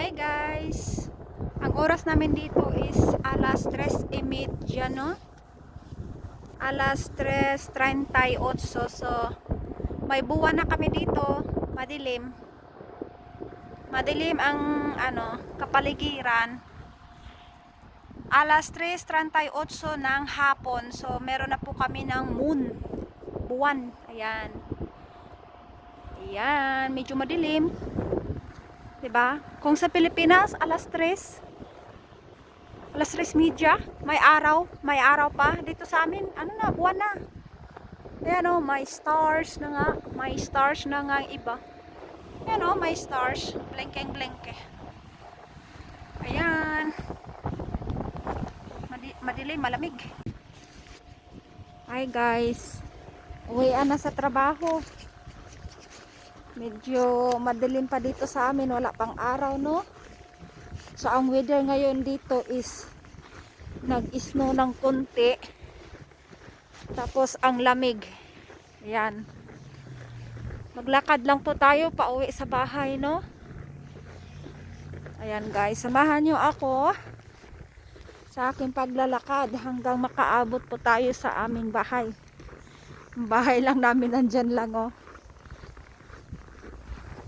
Hi guys! Ang oras namin dito is alas 3.30 no? Alas 3.38 so may buwan na kami dito madilim. Madilim ang ano kapaligiran. Alas 3.38 ng hapon so meron na po kami ng moon. Buwan. Ayan. Ayan medyo madilim 'Di ba? Kung sa Pilipinas, alas 3, alas 3 media, may araw, may araw pa. Dito sa amin, ano na, buwan na. Ayan o, may stars na nga, may stars na nga iba. Ayan o, may stars, blinkeng blinke. Ayan. Madi madilim, malamig. Hi guys. Uwian na sa trabaho. Medyo madilim pa dito sa amin, wala pang araw, no? So, ang weather ngayon dito is nag-snow ng konti. Tapos, ang lamig. Ayan. Maglakad lang po tayo pa uwi sa bahay, no? Ayan, guys. Samahan nyo ako sa aking paglalakad hanggang makaabot po tayo sa aming bahay. Ang bahay lang namin nandyan lang, oh.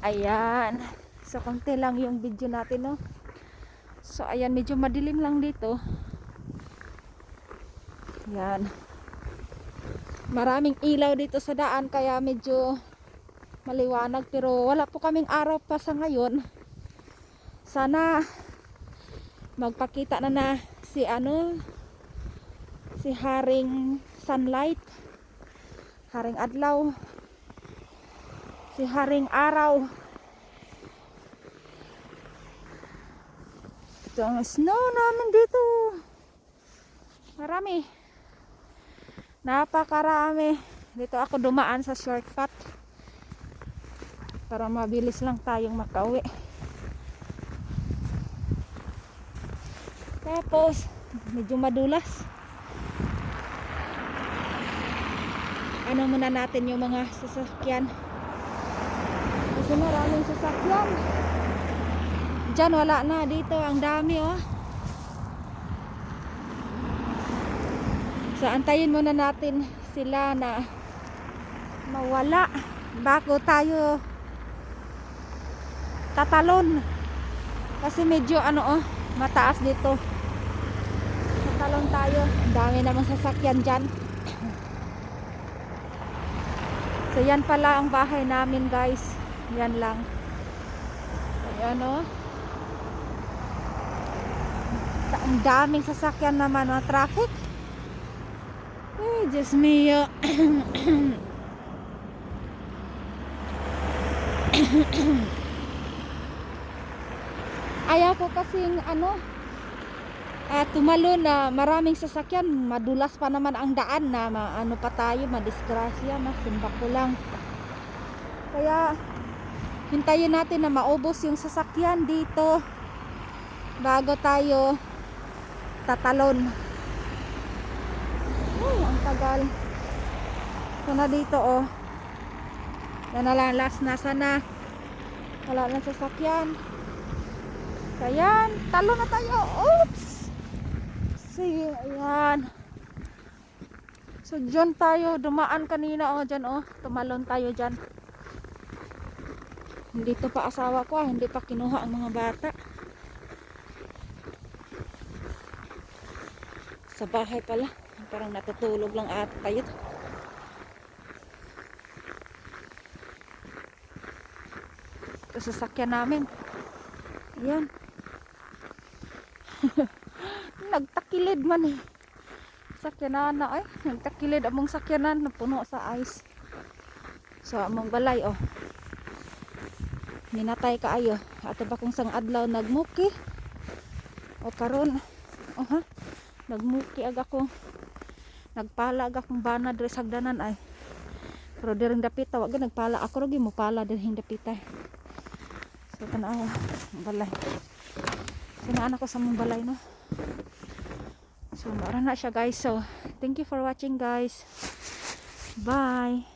Ayan. So, konti lang yung video natin, no? So, ayan, medyo madilim lang dito. Ayan. Maraming ilaw dito sa daan, kaya medyo maliwanag. Pero, wala po kaming araw pa sa ngayon. Sana, magpakita na na si ano, si Haring Sunlight. Haring Adlaw si Haring Araw. Ito ang snow namin dito. Marami. Napakarami. Dito ako dumaan sa shortcut. Para mabilis lang tayong makauwi. Tapos, medyo madulas. Ano muna natin yung mga sasakyan. Kasi maraming sasakyan. Diyan wala na. Dito ang dami oh. So antayin muna natin sila na mawala bago tayo tatalon. Kasi medyo ano oh, mataas dito. Tatalon tayo. Ang dami namang sasakyan dyan. So yan pala ang bahay namin guys. Yan lang. Ayan o. Ang daming sasakyan naman o. Traffic. Eh, Diyos mio. Ayaw ko kasing ano at tumalo na maraming sasakyan madulas pa naman ang daan na ma, ano pa tayo madisgrasya na simba ko lang kaya hintayin natin na maubos yung sasakyan dito bago tayo tatalon. Uy, ang tagal. So na dito oh. Yan na lang last na sana wala na sasakyan. Kaya talon na tayo. Oops! Sige ayan. So dyan tayo. Dumaan kanina oh dyan oh. Tumalon tayo dyan hindi pa asawa ko ah. Hindi pa kinuha ang mga bata. Sa bahay pala. Parang natutulog lang ata tayo. Ito sasakyan namin. Ayan. Nagtakilid man eh. Sakyanan na ay. Nagtakilid among sakyanan. Napuno sa ice. So among balay oh minatay kaayo ato ba kung sang adlaw nagmuki? O karon. Oh ha nagmuki ag ako. Nagpala ag akong bana diri sagdanan ay. Pero diring dapita. Wag nagpala ako ro mo pala diring dapita so tanawa balay. So naan ako sa mong balay no? So mara na siya guys. So thank you for watching guys. Bye